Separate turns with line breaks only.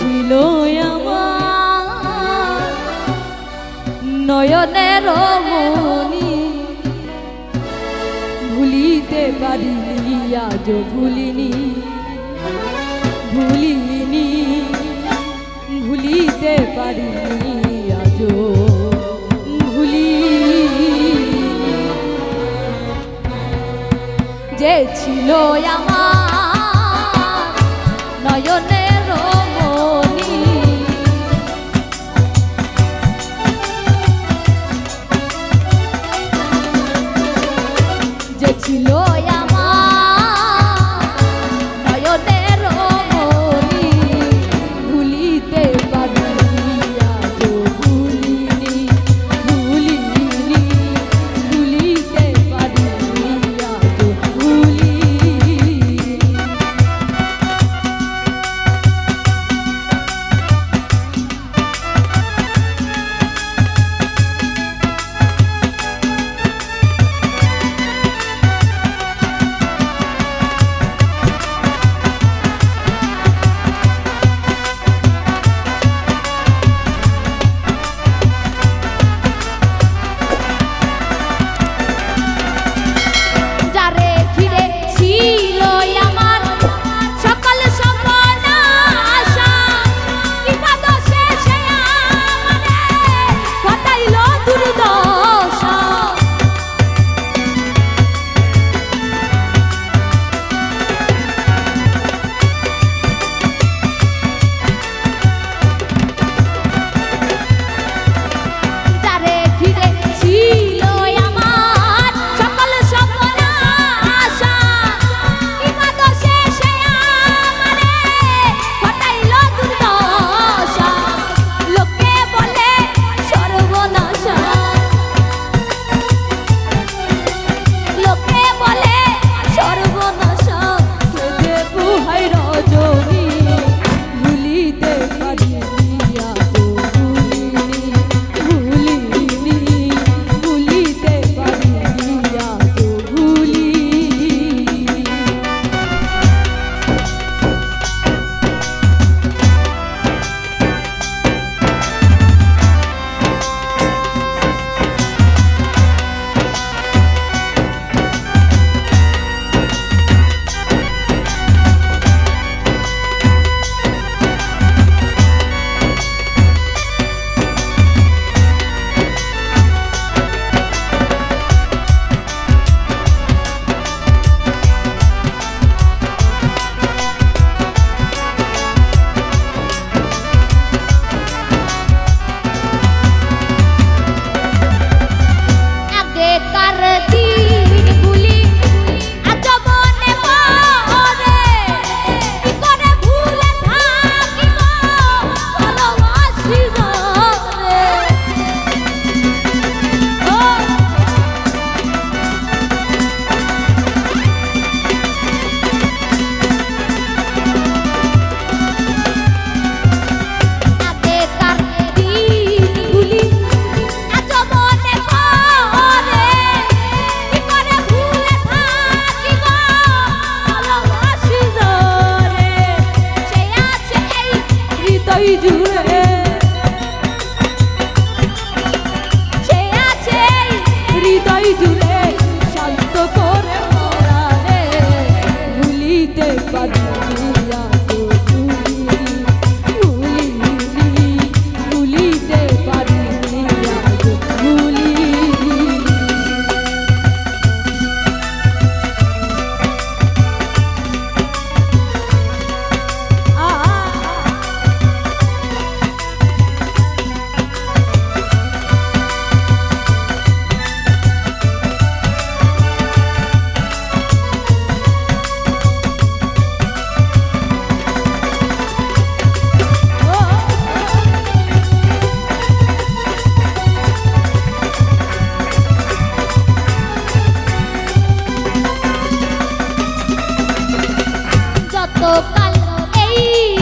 ছিল আমার। নয়নের মনি ভুলিতে পারিনি আজ ভুলিনি ভুলিনি, ভুলিতে পারিনি আজ ভুলি যে ছিল আমার, নয়নে যে ছিল হরে Do. Please.